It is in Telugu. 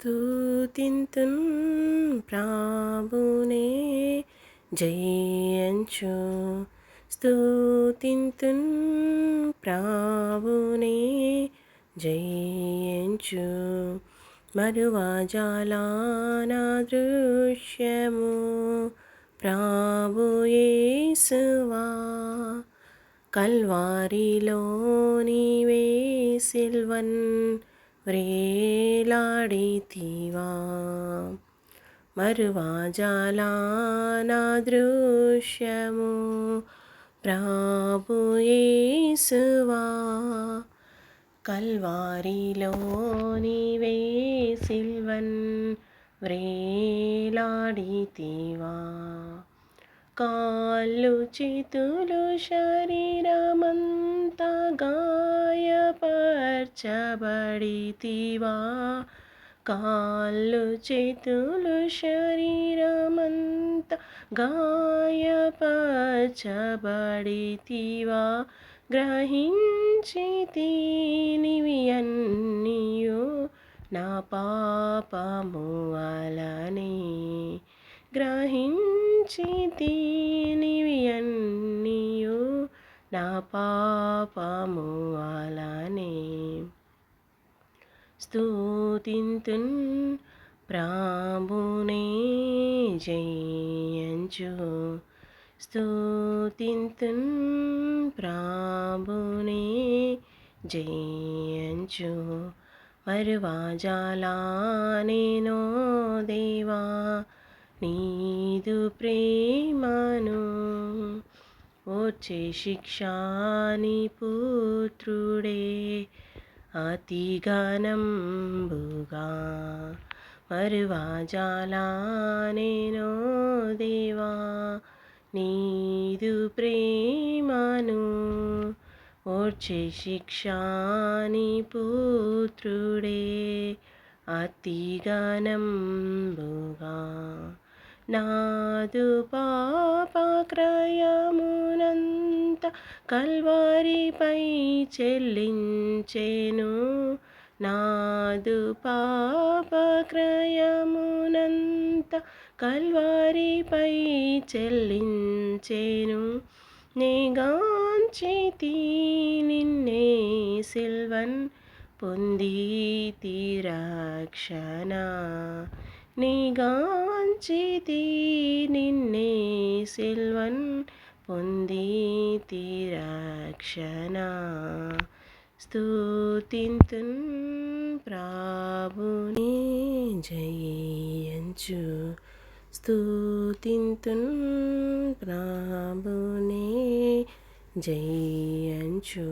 స్థూతింతున్ ప్రాభునే జయించు. స్థూతింతున్ ప్రాభునే జయించు. మరువజాలానా దృశ్యము ప్రాభుయేసువా కల్వారిలో నీవే సిల్వన్ వ్రేలాడితివా మరువాజాలానా దృశ్యము ప్రాభుయేసువా కల్వారిలో నీవే సిల్వన్ వ్రేలాడితివా? కాళ్ళు చేతులు శరీరమంతగా గాయపరచబడితివా కాళ్ళు చేతులు శరీరమంత గాయపరచబడితివా గ్రహించి తీనివి అన్నీయు నా పాపము అలనే. గ్రహించి తీనివి అన్నీయు నా పాపము అలనే. స్తుతింతున్ ప్రాభునే జయించు స్తుతింతున్ ప్రాభునే జయించు మరువాజాలా దేవా నీదు ప్రేమను వచ్చే శిక్షాని పుత్రుడే అతిగానంబుగా ఘనంబుగా మరువాజాలా నేను దేవా నీదు ప్రేమను ఓర్చే శిక్షాని పుత్రుడే అతిగానంబుగా నాదు నాదు పాపక్రయమునంత కల్వారిపై చెల్లించెను. నాదు పాపక్రయమునంత కల్వారిపై చెల్లించెను. నిగాంచితి నిన్నే సిల్వన్ పొంది తీరక్షణ నిగాంచితి నిన్నే సిల్వన్ పొంది తీరక్షణ స్తుతింతున్ ప్రాభుని జయించు. స్తుతింతున్ ప్రాభుని జయించు.